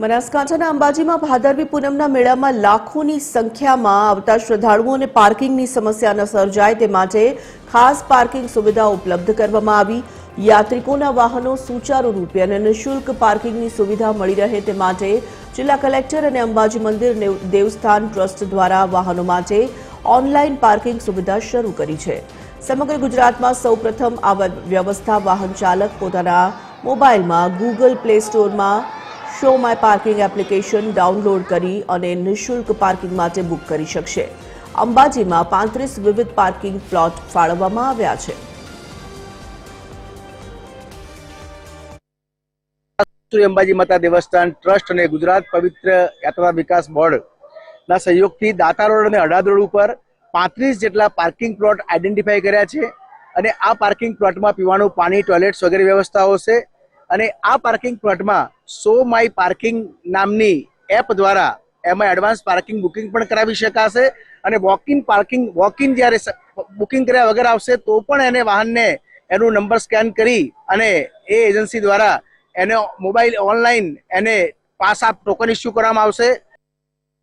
બનાસકાંઠાના અંબાજીમાં ભાદરવી પૂનમના મેળામાં લાખોની સંખ્યામાં આવતા શ્રદ્ધાળુઓને પાર્કિંગની સમસ્યા ન સર્જાય તે માટે ખાસ પાર્કિંગ સુવિધા ઉપલબ્ધ કરવામાં આવી. યાત્રિકોના વાહનો સુચારુ રૂપે અને નિઃશુલ્ક પાર્કિંગની સુવિધા મળી રહે તે માટે જિલ્લા કલેક્ટર અને અંબાજી મંદિર દેવસ્થાન ટ્રસ્ટ દ્વારા વાહનો માટે ઓનલાઈન પાર્કિંગ સુવિધા શરૂ કરી છે. સમગ્ર ગુજરાતમાં સૌપ્રથમ આ વ્યવસ્થા વાહન ચાલક પોતાના મોબાઈલમાં ગૂગલ પ્લે સ્ટોરમાં show my parking application download કરી અને નિઃશુલ્ક પાર્કિંગ માટે બુક કરી શકશે. અંબાજીમાં પાંત્રીસ વિવિધ પાર્કિંગ પ્લોટ ફાળવવામાં આવ્યા છે. શ્રી અંબાજી માતા દેવસ્થાન ટ્રસ્ટ અને ગુજરાત પવિત્ર યાત્રા વિકાસ બોર્ડ ના સહયોગથી દાતા રોડ અને અડાદ રોડ ઉપર પાંત્રીસ જેટલા પાર્કિંગ પ્લોટ આઈડેન્ટિફાઈ કર્યા છે અને આ પાર્કિંગ પ્લોટમાં પીવાનું પાણી, ટોયલેટ્સ વગેરે વ્યવસ્થાઓ છે. અને આ પાર્કિંગ પ્લોટમાં સો માય પાર્કિંગ નામની એપ દ્વારા એમાં એડવાન્સ પાર્કિંગ બુકિંગ પણ કરાવી શકાશે અને walk in parking walk in જ્યારે બુકિંગ કર્યા વગર આવશે તો પણ એને વાહનને એનું નંબર સ્કેન કરી અને એ એજન્સી દ્વારા એને મોબાઈલ ઓનલાઈન એને પાસ આપ ટોકન ઇસ્યુ કરવામાં આવશે.